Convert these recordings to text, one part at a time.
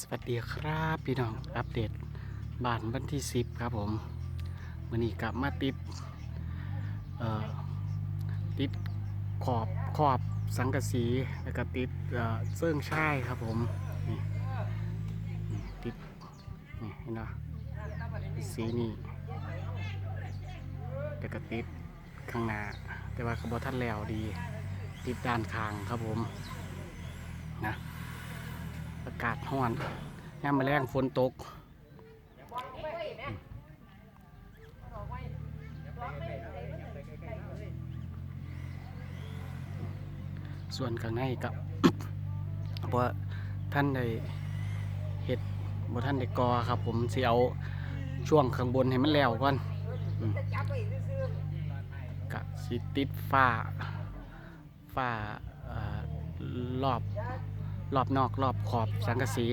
สวัสดีครับพี่น้องอัปเดตบ้านวันที่สิบครับผมวันนี้กลับมาติดติดขอบขอบสังกะสีแล้วก็ติดเสื่องช่ายครับผมนี่ติดนี่เห็นไหมสีนี่แล้วก็ติดข้างหน้า แต่ว่าขบท่านแล้วดี ติดด้านข้างครับผมนะ อากาศร้อนย่ามมาแรงฝนตกส่วนข้างในกับเพราะว่ท่านได้เห็ดบ่ท่านได้กอครับ ผมสิเอาช่วงข้างบนให้มันแล้วก่อนอืมกะสิติดฝ้าฝ้ารอบ รอบนอกรอบขอบสังกะสี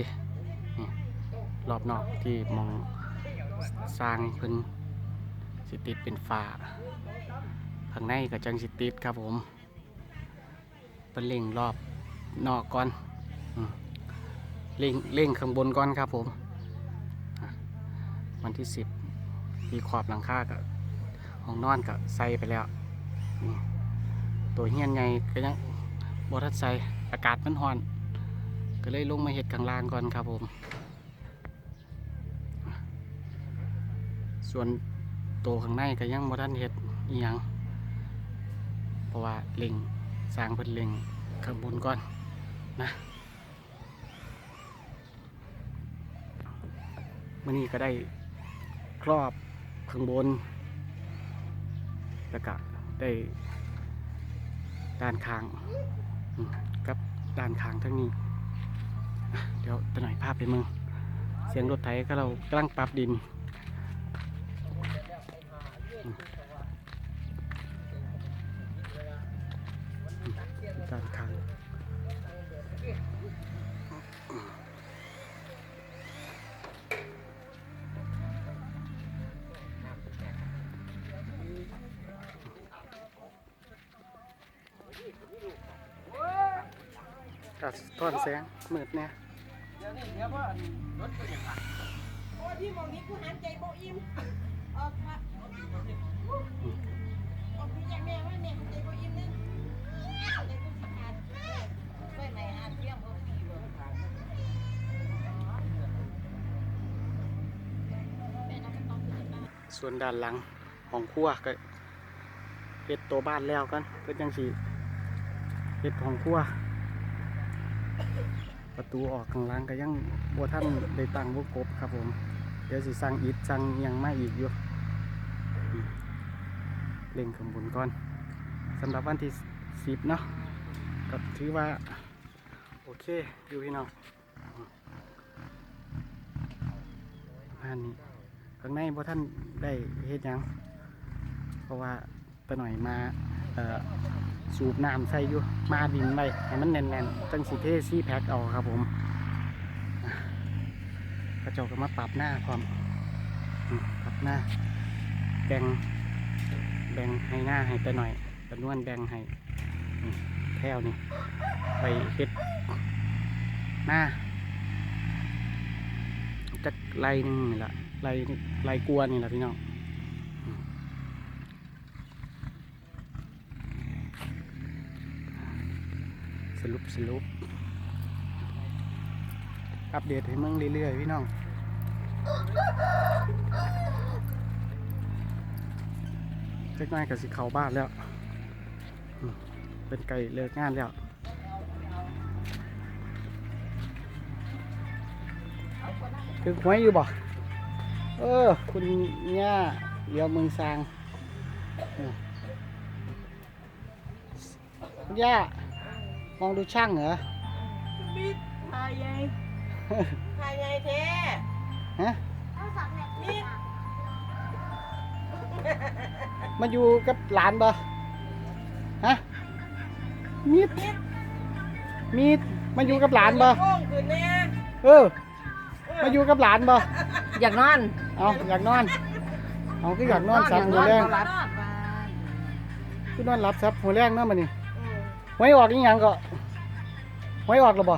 รอบนอกที่มองสร้างเพิ่นสิติดเป็นฝาข้างในก็จังสิติดครับผมเป็นเล่งรอบนอกก่อนเล่งเล่งข้างบนก่อนครับผมวันที่สิบที่ขอบหลังคากับห้องนอนก็ใส่ไปแล้ว ตัวเฮียนใหญ่ก็ยังบทัดใส่อากาศมันร้อน ก็เลยลงมาเห็ดข้างล่างก่อนครับผม ส่วนโตข้างในก็ยังบ่ทันเห็ดอีหยังเพราะว่าเล็งสร้างเพิ่นเล็งข้างบนก่อนนะมื่อนี้ก็ได้ครอบข้างบนแล้วก็ได้ด้านข้างกับด้านข้างทั้งนี้ เดี๋ยวตะหน่อยภาพไปมึง เสียงรถไถก็เรากำลังปรับดินอืมด้านข้างกัดท่อนแสงมืดเนี่ย โอ้ยพี่มองนี้กูหันใจโบอิ่มออกมาออกพี่ยังแม่ว่าแม่หันใจโบอิ่มนึงใจกูสิขาดไปไหนหาเที่ยงบ่พี่บ่แม่น้อองขึ้นบ้าส่วนด้านหลังของครัวก็เฮ็ดตัวบ้านแล้วกันก็จังสีเฮ็ดของครัว ประตูออกข้างล่างก็ยังบัวท่านได้ตั้งวงกบครับผม เดี๋ยวสิสั่งอิฐสั่งยังไมาอีกอยู่อืมเล่งขางบวนก่อนสำหรับวันที่สิบเนาะก็ถือว่า โอเคอยู่พี่น้องอืมประมาณนี้ข้างในบ่ท่านได้เฮ็ดยัง เพราะว่าตะหน่อยมาเอ่อ สูบน้ำใส่อยู่มาดินไว้ให้มันแน่นๆจังสิเทซี่แพ็คเอาครับผมกระจกก็มาปรับหน้าความปรับหน้าแบ่งแบ่งให้หน้าให้แตะหน่อยตะนวนแบ่งให้แถวนี่ไปเฮ็ดหน้าจักไรหนึงนี่ละไรไรกลัวนี่แหละพี่น้อง สรุปสรุปอัปเดตให้มึงเรื่อยๆพี่น้องเล็กน้อยกับสิเขาบ้านแล้ว เป็นไก่เลิกงานแล้วคือหวยอยู่บ่ เออ คุณย่าเดี๋ยวเมืองซางคุณย่า องดูช่างเหรอมิดทายไงทายไงแท้ฮะมิดมาอยู่กับหลานบ่ฮะมีดมีดมาอยู่กับหลานบ่โค้งขึ้นแน่เออ มาอยู่กับหลานบ่อยากนอน เอาอยากนอน เอาคืออยากนอนซับหัวแรงคือนอนรับซับหัวแรงเนาะมันนี่ หวยออกอีหยังก็หวยออกแล้วบ่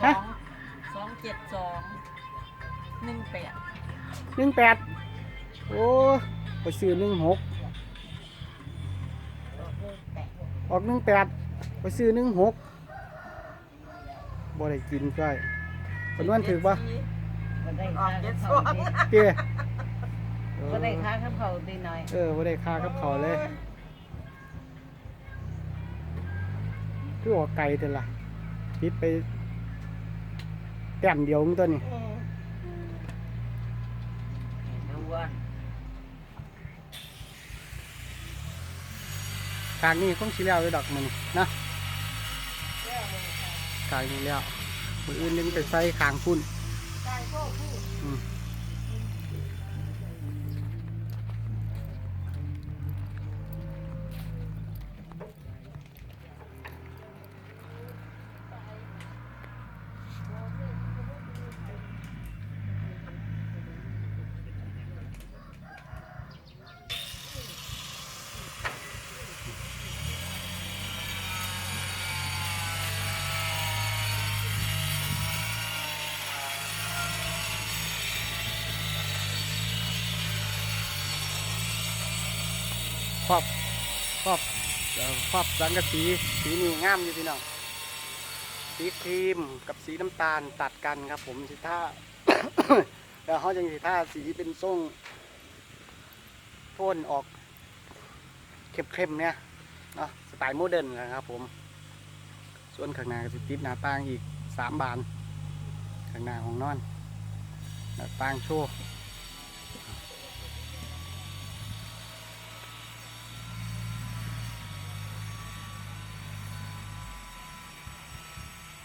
สองสองเจ็ดสองหนึ่งแปดหนึ่งแปดโอ้ไปซื้อหนึ่งหกออกหนึ่งแปดไปซื้อหนึ่งหกบ่ได้กินก้อยคนนั้นถือปะบ่ได้ออค่ากเจ็กับดสเขาองดีเตี้ยบ่ได้ค่ากับเขาดีหน่อย เออบ่ได้ค่ากับเขาวเลย คือออกไกลเถอะล่ะคิดไปแต้มเดียวมึงตัวนี้ดูว่ากางนี้คงสิแล้วเลยดอกมันนะกางนี้แล้วมืออื่นนึงไปใส่คางพุ่นอืม ครอบครอบเอ่อครอบสังกะสีสีนี่งามอยู่พี่น้องสีครีมกับสีน้ำตาลตัดกันครับ ผมสิท่าแล้วเขาจะสิท่าสีเป็นทรงโทนออกเข้มๆเนี่ยเนาะสไตล์โมเดิร์นนะครับผม ส่วนข้างหน้าก็จะติดหน้าต่างอีกสามบานข้างหน้าของนอนหน้าต่างโชว์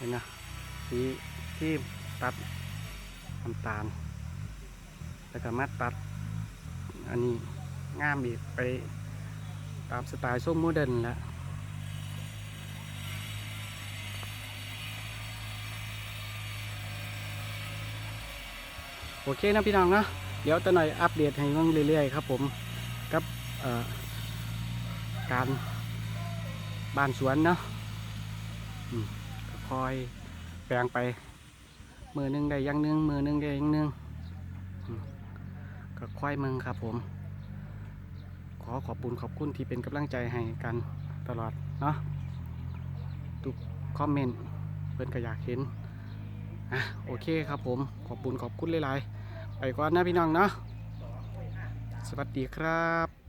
เห็นนะสีที่ตัดน้ำตาล แล้วก็มาตัด อันนี้งามอีกไปตามสไตล์ส้มโมเดิร์นแล้วโอเคนะพี่น้องนะเดี๋ยวจะหน่อยอัปเดตให้เบิ่งเรื่อยๆครับผมกับการบานสวนเนาะ คอยแปลงไป มือหนึงได้ยังหนึงมือหนึงได้ยังหนึงก็ค่อยมึงครับผม ขอขอบคุณขอบคุณที่เป็นกำลังใจให้กันตลอดเนาะทุกคอมเมนต์เพื่อนก็อยากเห็นอะโอเคครับผมขอบคุณขอบคุณหลายๆไปก่อนนะพี่น้องเนาะสวัสดีครับ